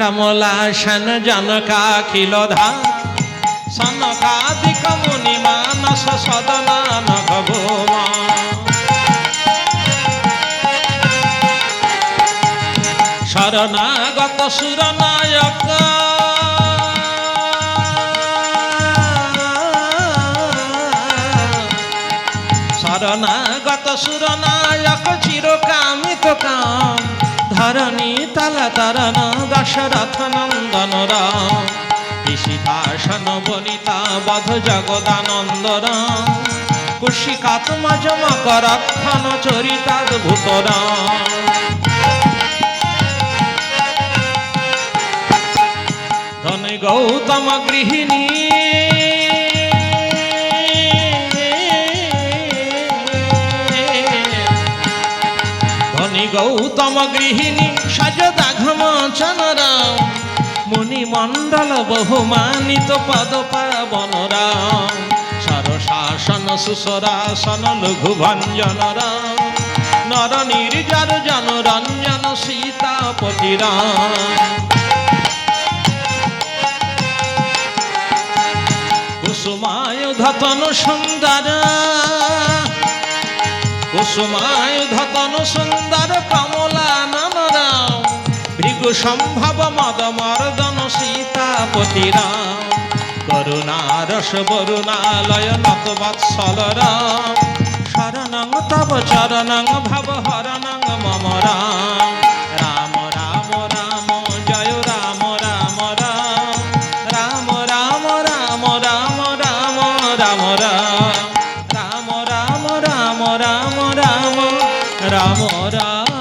কমলাসন জনকাখিল সনকাদিক মুনি মানস সদনান ভবমা শরণাগত সুরনায়ক। শরণাগত সুরনায়ক চিরকামিত কাম। ধরণী তাল তরণ দশরথ নন্দন রাম ঋষিতাসন বনিতা, বধ জগদানন্দ রাম কুশিকাত্ম জমক রক্ষণ চরিতাদ্ভুত রাম ধন গৌতম গৃহিণী ধনী গৌতম গৃহিণী সজদা ঘমচনরাম মুনি মণ্ডল বহুমানিত পদ পাবন রাম। সরশাসন সুসরাসন লঘু ভঞ্জন রাম। নর নির্জর জন রঞ্জন সীতাপতি রাম। কুসুমায়ুধতন সুন্দর। কুসুমায়ুধতন সুন্দর কমলা ননরাম ভৃগু সম্ভব মদ মর্দন সীতাপতি রাম। করুণারস বরুণালয় নত বৎসল রাম শরণং তব চরণং ভব হরণং রাম ramo ram